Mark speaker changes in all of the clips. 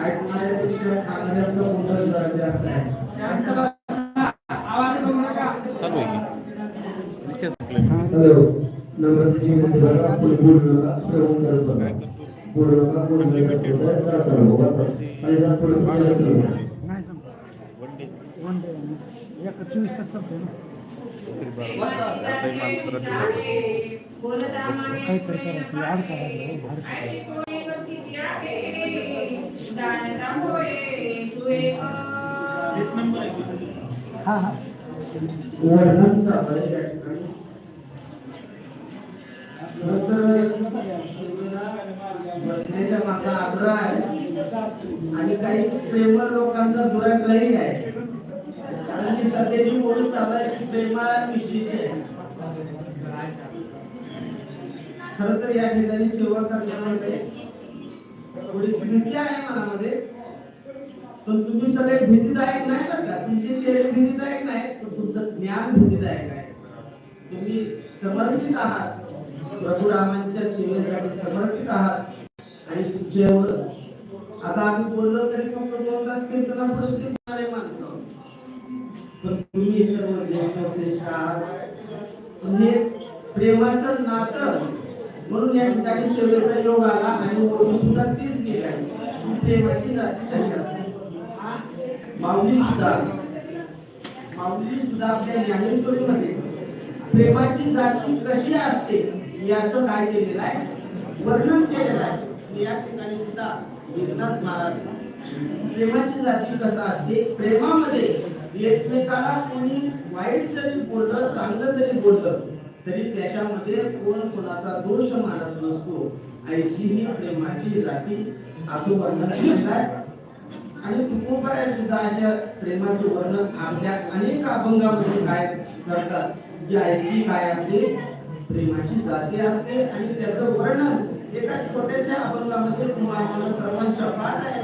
Speaker 1: ऐकणाऱ्यापेक्षा खाणाऱ्यांचा मोठा जरा जास्त आहे. हॅलो करत. आणि जरा तर.
Speaker 2: नाही संपत. वन डे एक चोवीस तास चालतोय ना
Speaker 3: तरी बारा
Speaker 2: काहीतरी आड करायला हा हा
Speaker 1: बसण्याच्या मागचा आग्रह आहे आणि काही प्रेमळ लोकांचा दुराग्रही आहे कारण की सध्याची बोलून चालू आहे की प्रेमळ मिश्रीचे आहे. खर तर या ठिकाणी सेवा करण्यामध्ये थोडी भीती आहे मनामध्ये. पण तुम्ही सगळे भीतीदायक नाही बरं का? तुमचे चेहरे भीतीदायक नाही पण तुमचं ज्ञान भीतीदायक आहे. तुम्ही समर्पित आहात. प्रभू रामांच्या सेवेसाठी समर्पित आहात. आणि तुमच्यावर आता आम्ही बोललो तरी फक्त दोन तास कीर्तनापुढे कीर्तनारे माणसं. पण तुम्ही सर्व ज्येष्ठ श्रेष्ठ आहात. म्हणजे प्रेमाचं नातं म्हणून या ठिकाणी सेवेचा योग आला आणि ओळख सुद्धा तीच गेली प्रेमाची जाती कशी असते. माऊली सुद्धा. माऊली सुद्धा आपल्या ज्ञानेश्वरीमध्ये. प्रेमाची जाती कशी असते याचं काय केलेलं आहे? वर्णन केलेलं आहे. या ठिकाणी सुद्धा एकनाथ महाराज. प्रेमाची जाती कसा असते? प्रेमामध्ये. एकमेकाला कोणी वाईट जरी बोललं चांगलं जरी बोललं तरी त्याच्यामध्ये कोण कोणाचा दोष मानत नसतो. ऐशी ही प्रेमाची जाती असं वर्णन केलेलं आहे आणि तुकोबाय सुद्धा अशा प्रेमाचं वर्णन आपल्या अनेक अभंगामध्ये काय करतात? की ऐशी काय असते? प्रेमाची जाती असते. आणि त्याचं वर्णन एका छोट्याशा अभंगामध्ये तुम्हाला सर्वांच्या पाठ आहे.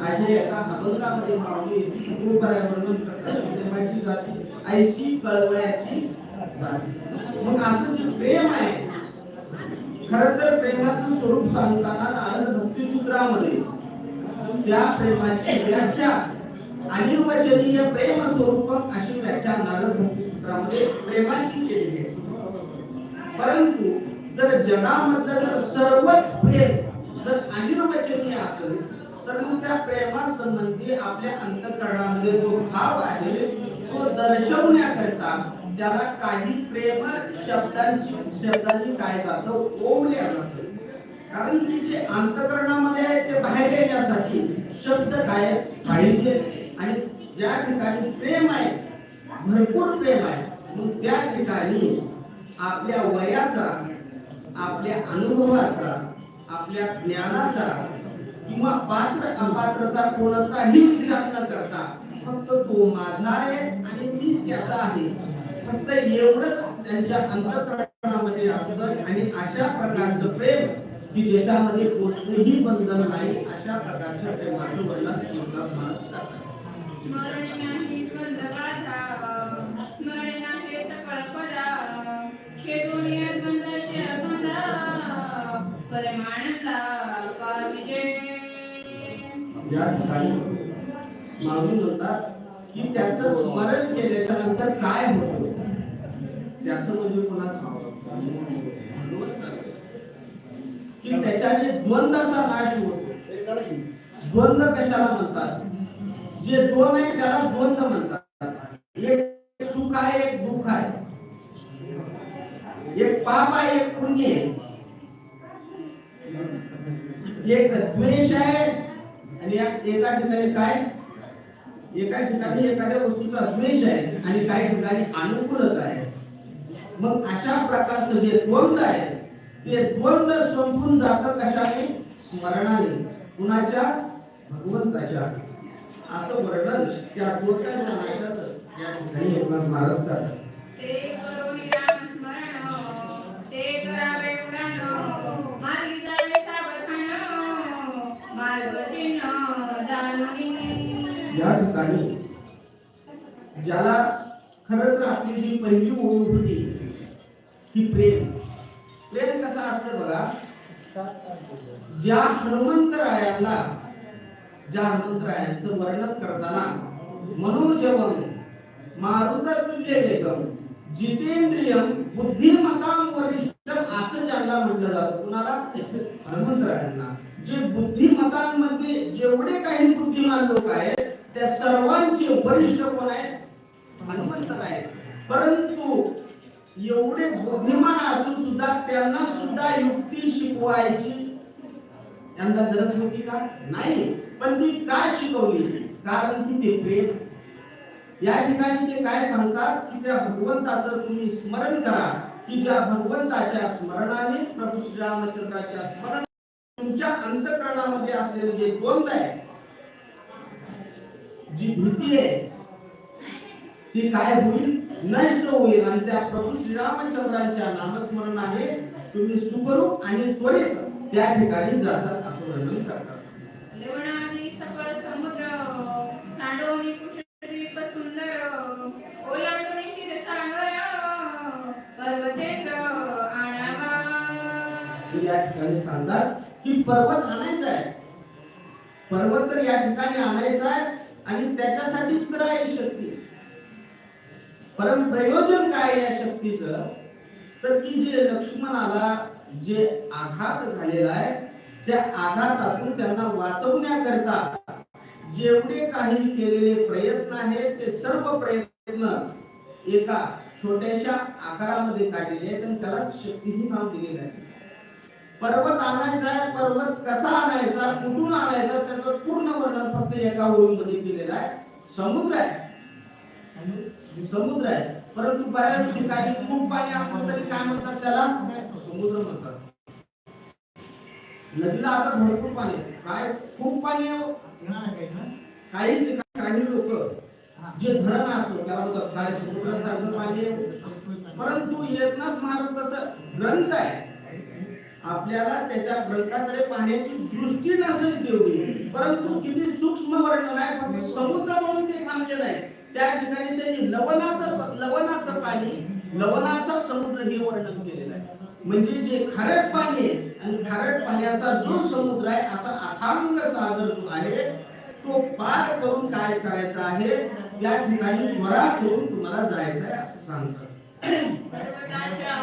Speaker 1: अशा एका अभंगामध्ये माऊली तुकोबाय वर्णन करतात. प्रेमाची जाती ऐशी कळवयाची मग असं जे प्रेम आहे खर तर प्रेमाचं स्वरूप सांगताना नारद भक्ती सूत्रामध्ये त्या प्रेमाची व्याख्या अनिर्वचनीय प्रेम स्वरूपक अशी व्याख्या नारद भक्ती सूत्रामध्ये प्रेमाची केली आहे. परंतु जर जगामधलं जर सर्वच प्रेम जर अनिर्वचनीय असेल तर मग त्या प्रेमासंबंधी आपल्या अंतकरणामध्ये जो भाव आहे तो दर्शवण्याकरता त्याला काही प्रेम शब्दांची शब्दांनी काय जातं? ओवल्या जातं कारण की जे अंतकरणामध्ये आहे ते बाहेर येण्यासाठी शब्द काय पाहिजे. आणि ज्या ठिकाणी प्रेम आहे भरपूर प्रेम आहे मग त्या ठिकाणी आपल्या वयाचा आपल्या अनुभवाचा आपल्या ज्ञानाचा किंवा पात्र अपात्रचा कोणताही विचार न करता फक्त तो माझा आहे आणि मी त्याचा आहे. फक्त एवढंच त्यांच्या अंतकरणामध्ये असतं आणि अशा प्रकारचं प्रेम की ज्याच्यामध्ये कोणतंही बंधन नाही अशा प्रकारच्या प्रेमाचं वर्णन एकनाथ महाराज करतात. या ठिकाणी मागणी म्हणतात की त्याचं स्मरण केल्याच्यानंतर काय होतं? त्याचं म्हणजे कोणाचं की त्याच्याने द्वंद्वाचा नाश होतो. द्वंद्व कशाला म्हणतात? जे दोन आहे त्याला द्वंद्व म्हणतात. एक सुख आहे एक दुःख आहे. एक पाप आहे एक पुण्य आहे. एक द्वेष आहे आणि एका ठिकाणी काय? एका ठिकाणी एखाद्या वस्तूचा द्वेष आहे आणि काही ठिकाणी अनुकूलता आहे. मग अशा प्रकारचं जे द्वंद्व आहे ते द्वंद्व संपून जातं कशाने? स्मरणाने. कुणाच्या? भगवंताच्या. असं वर्णन त्या द्वंद्वाच्या नाशाचं या ठिकाणी एकनाथ महाराज करतात. या ठिकाणी ज्याला खरं तर आपली जी पहिली ओळख होती की प्रेम. प्रेम कसं असतं बघा? ज्या हनुमंतरायांना ज्या हनुमंतरायांचं वर्णन करताना मनोजवम मारुत तुल्य वेगम जितेंद्रियम बुद्धिमताम वरिष्ठ असं ज्यांना म्हटलं जातं कुणाला? हनुमंतरायांना जे बुद्धिमतांमध्ये जेवढे काही बुद्धिमान लोक आहेत त्या सर्वांचे वरिष्ठ कोण आहेत? हनुमंतराय परंतु एवढे बुद्धिमान असून सुद्धा त्यांना सुद्धा युक्ती शिकवायची. त्यांना गरज होती का? नाही. पण ती का शिकवली? कारण की ते प्रेम या ठिकाणी ते काय सांगतात? की त्या भगवंताचं तुम्ही स्मरण करा. की ज्या भगवंताच्या स्मरणाने प्रभू श्रीरामचंद्राच्या स्मरण तुमच्या अंतकरणामध्ये असलेले जे द्वंद्व आहे जी भीती आहे ती काय होईल? नष्ट होईल. आणि त्या प्रभू श्रीरामचंद्रांच्या नामस्मरणाने तुम्ही सुखरूप आणि त्वरित त्या ठिकाणी जातात असं वर्णन करतात. या ठिकाणी सांगतात की पर्वत आणायचा आहे. पर्वत तर या ठिकाणी आणायचा आहे आणि त्याच्यासाठीच तर आहे शक्ती. परम प्रयोजन काय या शक्तीचं? तर की जे लक्ष्मणाला जे आघात झालेला आहे त्या आघातातून त्यांना वाचवण्याकरता जेवढे काही केलेले प्रयत्न आहेत ते सर्व प्रयत्न एका छोट्याशा आकारामध्ये काढलेले आहेत आणि त्याला शक्तीही नाव दिलेलं आहे. पर्वत आणायचा आहे पर्वत कसा आणायचा कुठून आणायचा त्याचं पूर्ण वर्णन फक्त एका ओळीमध्ये केलेलं आहे. समुद्र आहे. समुद्र आहे. परंतु बऱ्याच ठिकाणी खूप पाणी असलं तरी काय म्हणतात त्याला? समुद्र म्हणतात. नदीला आता भरपूर पाणी काय? खूप पाणी हो. काही ठिकाणी काही लोक जे धरण असतो त्याला म्हणतात काय? समुद्रासारखं पाणी आहे. परंतु एकनाथ महाराज कसं ग्रंथ आहे. आपल्याला त्याच्या ग्रंथाकडे पाहण्याची दृष्टी नसेल तेवढी. परंतु किती सूक्ष्म वर्णन आहे. समुद्र म्हणून ते थांबलेलं आहे. त्या ठिकाणी त्यांनी लवणाचं लवणाचं पाणी लवणाचा समुद्र हे वर्णन केलेलं आहे. म्हणजे जे खारट पाणी आहे आणि खारट पाण्याचा जो समुद्र आहे असा अथांग सागर जो आहे तो पार करून काय करायचं आहे? या ठिकाणी त्वरा करून तुम्हाला जायचं आहे असं सांगतात.
Speaker 4: पर्वताच्या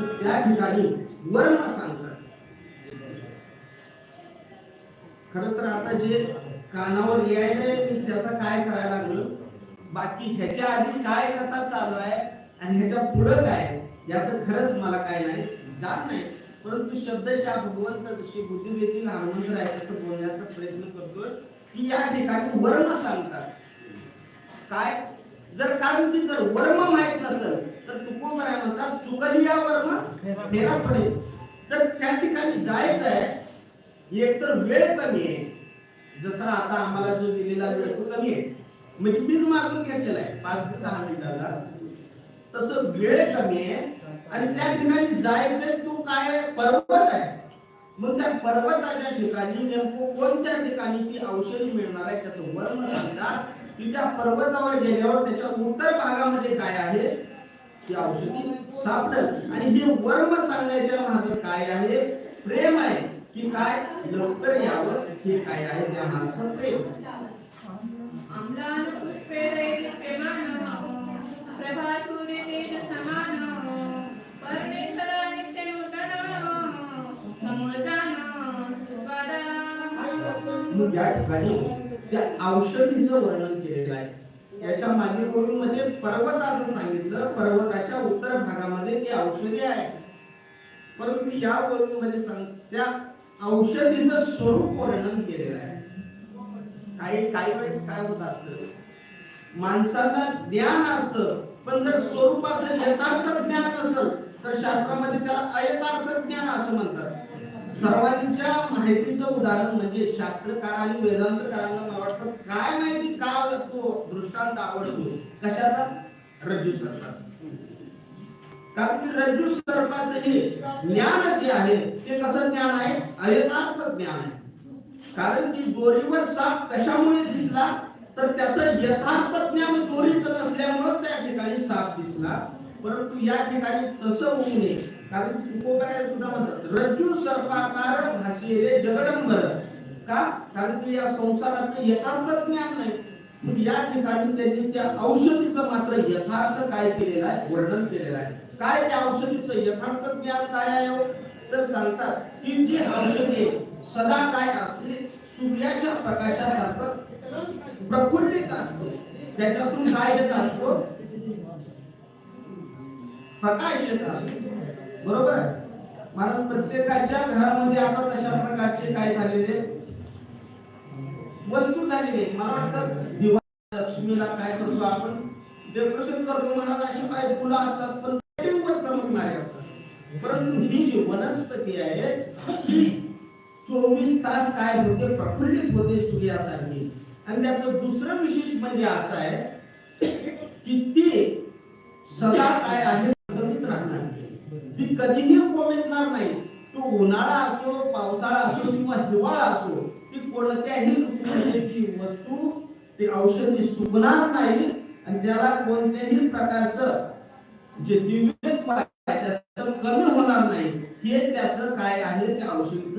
Speaker 1: तर त्या ठिकाणी वर्म सांगतात. खर तर आता जे कानावर यायलंय मी त्याचा काय करायला लागलो? बाकी ह्याच्या आधी काय कथा चालू आहे आणि ह्याच्या पुढं काय याचं खरंच मला काय नाही जात नाही. परंतु शब्दशा भगवंत जशी बुद्धी देतील हनुमंत आहे तसं बोलण्याचा प्रयत्न करतोय की या ठिकाणी वर्म सांगतात. काय? जर कारण की जर वर्म माहीत नसेल तर तुकोबराय म्हणतात चुकलिया वर्म फेरा पडे जर त्या ठिकाणी जायचं आहे. एक तर वेळ कमी आहे. जसा आता आम्हाला जो दिलेला वेळ तो कमी आहे. म्हणजे मीच मागून घेतलेला आहे. पाच ते दहा मिनिटाचा. तसं वेळ कमी आहे. आणि त्या ठिकाणी जायचंय तो काय पर्वत आहे. मग त्या पर्वताच्या ठिकाणी नेमकं कोणत्या ठिकाणी ती औषधी मिळणार आहे? त्याचं वर्ण सांगतात. की त्या पर्वतावर गेल्यावर त्याच्या उत्तर भागामध्ये काय आहे? ती औषधी सापडेल. आणि हे वर्म सांगण्याच्या मागे काय आहे? प्रेम आहे. की काय? लवकर यावं हे काय आहे? त्या माणसं प्रेम. या ठिकाणी त्या औषधीचं वर्णन केलेलं आहे. याच्या मागील ओळीमध्ये पर्वत असं सांगितलं. पर्वताच्या उत्तर भागामध्ये ती औषधी आहे. परंतु या ओळीमध्ये सांग त्या औषधीचं स्वरूप वर्णन केलेलं आहे. काही काही वेळेस काय होत असतं? माणसाला ज्ञान असतं पण जर स्वरूपाचं यथार्थ ज्ञान नसल तर शास्त्रामध्ये त्याला अयथार्थ ज्ञान असं म्हणतात. सर्वांच्या माहितीचं उदाहरण म्हणजे शास्त्रकार आणि वेदांतकारांना मला वाटतं काय माहिती का तो दृष्टांत आवडतो? कशाचा? रज्जू सर्पाचा. कारण की रज्जू सर्पाचं हे ज्ञान जे आहे ते कसं ज्ञान आहे? अयथार्थ ज्ञान आहे. कारण की दोरीवर साप कशामुळे दिसला? तर त्याचं यथार्थ ज्ञान दोरीचं नसल्यामुळे त्या ठिकाणी साप दिसला. परंतु या ठिकाणी तसं होऊ नये. कारण तुकोबराय सुद्धा म्हणतात रज्जू सर्पाकार भाषेले जगडंबर का? कारण की या संसाराचं यथार्थ ज्ञान नाही. या ठिकाणी त्यांनी त्या औषधीचं मात्र यथार्थ काय केलेलं आहे? वर्णन केलेलं आहे. काय त्या औषधीचं यथार्थ ज्ञान काय आहे हो? तर सांगतात की जी औषधे सदा काय असते सूर्याच्या प्रकाशासारखं प्रफुल्लित असतो. त्याच्यातून काय येत असतो? प्रकाश येत असतो. बरोबर? मला प्रत्येकाच्या घरामध्ये आता तशा प्रकारचे काय झालेले? वस्तू झालेली. आहे. मला वाटतं दिवाळी लक्ष्मीला काय करतो आपण? डेकोरेशन करतो महाराज अशी काही फुलं असतात पण वर चमकणारे असतात. परंतु ही जी वनस्पती आहे ती चोवीस तास काय होते? प्रफुल्लित होते सूर्यासाठी आणि त्याचं दुसरं विशेष म्हणजे असं आहे की ती सदा काय आहे? ती कधीही कोमेजणार नाही. तो उन्हाळा असो पावसाळा असो किंवा हिवाळा असो ती कोणत्याही रूपामध्ये ती वस्तू ते औषधी सुकणार नाही आणि त्याला कोणत्याही प्रकारचं जे दिव्यत्व आहे त्याचं कमी होणार नाही. हे त्याचं काय आहे? ते औषधी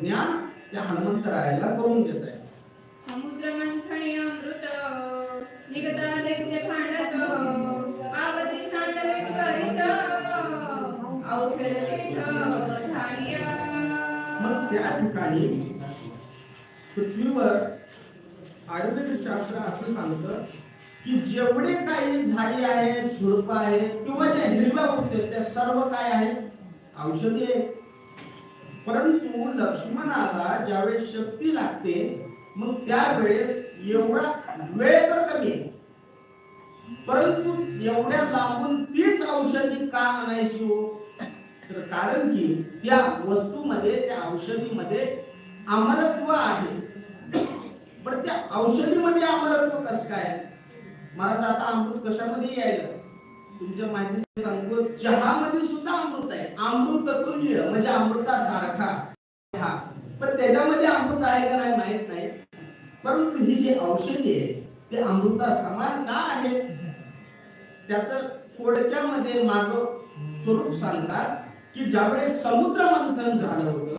Speaker 1: ज्ञान त्या हनुमंतरायाला करून देत आहे.
Speaker 4: समुद्र मंथनी अमृत निगता
Speaker 1: मग ठिकाणी पृथ्वीवर आयुर्वेद शास्त्र असं सांगतं की जेवढे काही झाडी आहेत झुडप आहेत किंवा ज्या हिरव्या गोष्टी त्या सर्व काय आहेत? औषधी आहेत. परंतु लक्ष्मणाला ज्यावेळेस शक्ती लागते मग त्यावेळेस एवढा वेळ तर कमी आहे. परंतु एवढ्या लांबून तीच औषधी का आणायची हो? तर कारण की त्या वस्तूमध्ये त्या औषधीमध्ये अमरत्व आहे. पण त्या औषधीमध्ये अमरत्व कसं काय? मला तर आता अमृत कशामध्ये यायला? तुमच्या माहिती सांगतो चहामध्ये सुद्धा अमृत आहे. अमृत तुल्य म्हणजे अमृतासारखा. चहा पण त्याच्यामध्ये अमृत आहे का नाही माहीत नाही. परंतु ही जी औषधी आहे ते अमृता समान का आहे? त्याच थोडक्यामध्ये मार्ग स्वरूप सांगतात. की ज्यावेळेस समुद्र मंथन झालं होतं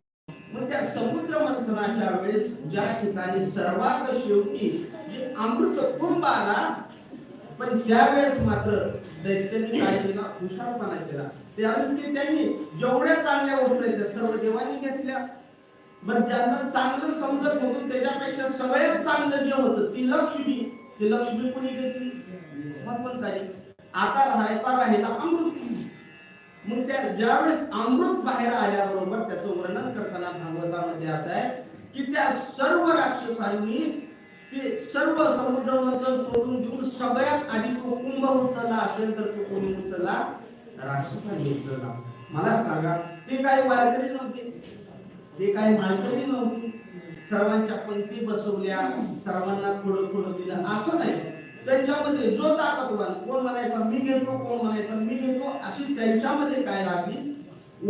Speaker 1: मग त्या समुद्र मंथनाच्या वेळेस ज्या ठिकाणी सर्वात शेवटी जे अमृत कुंभ आला पण त्यावेळेस मात्र दैत्यांनी काय केला हुशारपणा केला त्यावेळेस ते त्यांनी जेवढ्या चांगल्या वस्तू आहेत त्या सर्व देवांनी घेतल्या. बरं ज्यांना चांगलं समजत होतं त्याच्यापेक्षा सगळ्यात चांगलं जे होतं ती लक्ष्मी. ती लक्ष्मी कोणी घेतली? भगवंतानी आकार राहायचा राहिला अमृत. मग त्या ज्यावेळेस अमृत बाहेर आल्याबरोबर त्याचं वर्णन करताना भागवतामध्ये असं आहे की त्या सर्व राक्षसांनी ते सर्व समुद्र मंथन सोडून देऊन सगळ्यात आधी तो कुंभ उचलला असेल तर तो कोणी उचलला? राक्षसांनी उचलला. मला सांगा ते काही वारकरी नव्हते. ते काही मालकरी नव्हते. सर्वांच्या पंक्ती बसवल्या सर्वांना थोडं थोडं दिलं. असं नाही. त्यांच्यामध्ये जो ताकदवान कोण म्हणायचा मी घेतो कोण म्हणायचा मी घेतो अशी त्यांच्यामध्ये काय लागली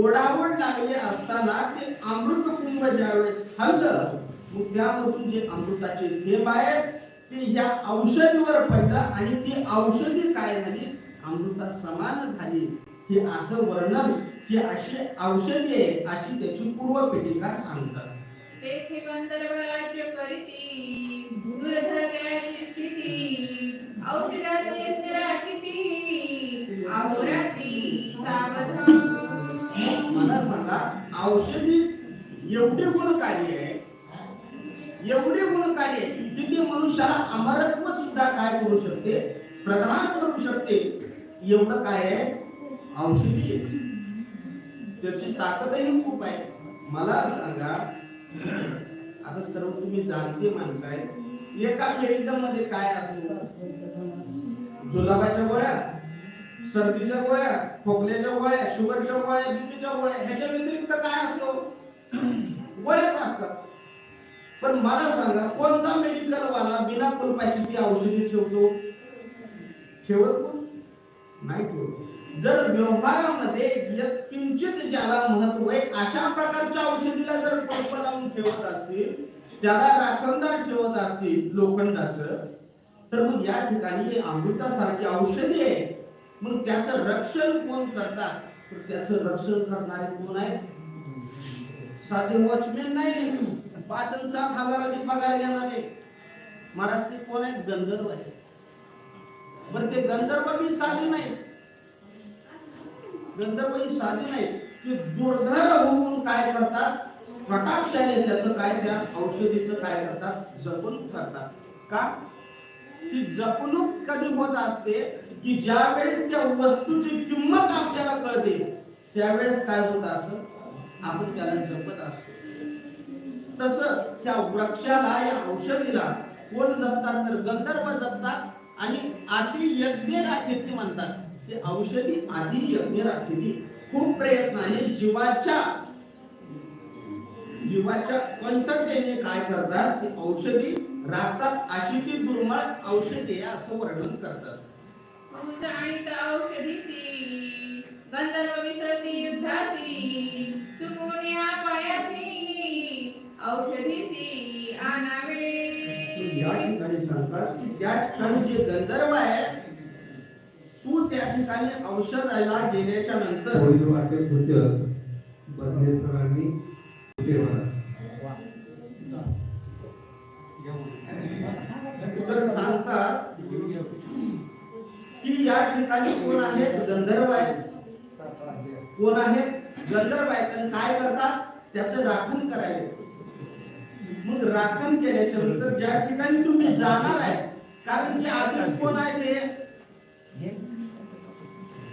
Speaker 1: ओढावड लागली असताना ते अमृत कुंभ ज्यावेळेस हल्लं मग त्यामधून जे अमृताचे थेंब आहेत ते या औषधीवर पडलं आणि ती औषधी काय झाली? अमृता समान झाली. हे असं वर्णन की अशी औषधी आहे अशी त्याची पूर्वपीठिका सांगतात.
Speaker 4: तेथे गंधर्व राज्य करीती स्थिती.
Speaker 1: मला सांगा औषधी एवढे गुण कार्य आहे एवढे गुण आहे की ते मनुष्याला अमरत्व सुद्धा काय करू शकते? प्रदान करू शकते. एवढं काय आहे? औषधी आहे त्याची ताकदही खूप आहे. मला सांगा आता सर्व तुम्ही जाणते माणसं आहेत. एका मेडिकलमध्ये काय असतो? जुलाबाच्या गोळ्या सर्दीच्या गोळ्या खोकल्याच्या गोळ्या शुगरच्या गोळ्या बीपीच्या गोळ्या ह्याच्या व्यतिरिक्त काय असतो? गोळ्याच असतात पण मला सांगा कोणता मेडिकल वाला बिना कुलपाची ती औषधी ठेवतो? ठेवत नाही ठेवत. जर व्यवहारामध्ये किंचित ज्याला महत्त्व आहे अशा प्रकारच्या औषधीला जर कुलप लावून ठेवत असतील त्याला राखणदार ठेवत असतील लोखंडाचं तर मग या ठिकाणी अमृतासारखी औषधी आहे मग त्याचं रक्षण कोण करतात? तर त्याचं रक्षण करणारे कोण आहेत? साधे वॉचमॅन नाही. पाच आणि सात हजाराची पगार घेणारे. मराठी कोण आहेत? गंधर्व आहेत. पण ते गंधर्व बी साधे नाही गंधर्व ही साधे नाही ते दुर्धर होऊन काय करतात? कटाक्षाने त्याचं काय त्या औषधीचं काय करतात? जपून करतात. का? ती जपणूक कधी होत असते की ज्या वेळेस त्या वस्तूची किंमत आपल्याला कळते त्यावेळेस काय होत असत? आपण त्याला जपत असतो. तस त्या वृक्षाला या औषधीला कोण जपतात तर गंधर्व जपतात आणि आधी यज्ञ राखेती म्हणतात. ते औषधी आधी यज्ञ राखेती खूप प्रयत्नाने जीवाच्या जीवाच्या कंठतेने काय करतात? ती औषधी राखतात अशी ती दुर्मळ औषधे असं वर्णन करतात.
Speaker 4: जाणीत औषधीसी गंधर्व मिसळती युद्धासी चुकून पायासी औषधीसी आणावे.
Speaker 1: या ठिकाणी सांगतात की त्या ठिकाणी जे गंधर्व आहे तू त्या ठिकाणी औषधाला
Speaker 5: गेल्याच्यानंतर बदले सरांनी
Speaker 1: की या ठिकाणी कोण आहेत गंधर्व आहेत कोण आहेत गंधर्व आहेत आणि काय करतात? त्याचं राखण करायला मग राखण केल्याच्यानंतर ज्या ठिकाणी तुम्ही जाणार आहे कारण की आधीच कोण आहे ते?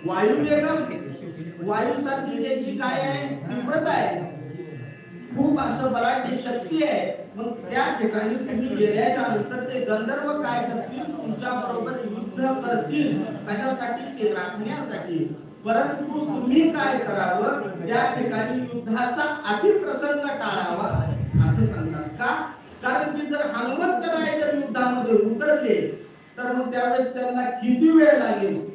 Speaker 1: वायू वेगम वायू सारखी त्याची काय आहे? तीव्रता आहे. खूप असं बलाढ्य शक्ती आहे. मग त्या ठिकाणी तुम्ही गेल्याच्यानंतर ते गंधर्व काय करतील? तुमच्या बरोबर युद्ध करतील कशासाठी? ते राखण्यासाठी. परंतु तुम्ही काय करावं? त्या ठिकाणी युद्धाचा अतिप्रसंग टाळावा असं सांगतात का? कारण की जर हनुमंतराय जर युद्धामध्ये उतरले तर मग त्यावेळेस त्यांना किती वेळ लागेल?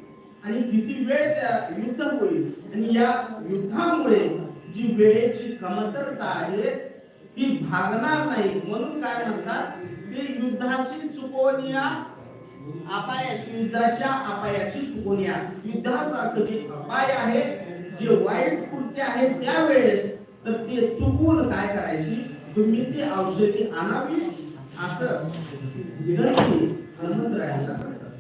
Speaker 1: आणि किती वेळ त्या युद्ध होईल? आणि या युद्धामुळे जी वेळेची कमतरता आहे ती भागणार नाही. म्हणून काय म्हणतात? ते युद्धाशी चुकवण्या अपायास युद्धाच्या अपायाशी चुकवण्या युद्धासारखं जे अपाय आहे जे वाईट कृत्य आहे त्यावेळेस तर ते चुकून काय करायची? तुम्ही ते औषधी आणावी असं विनंती हनुमंतरायांना करतात.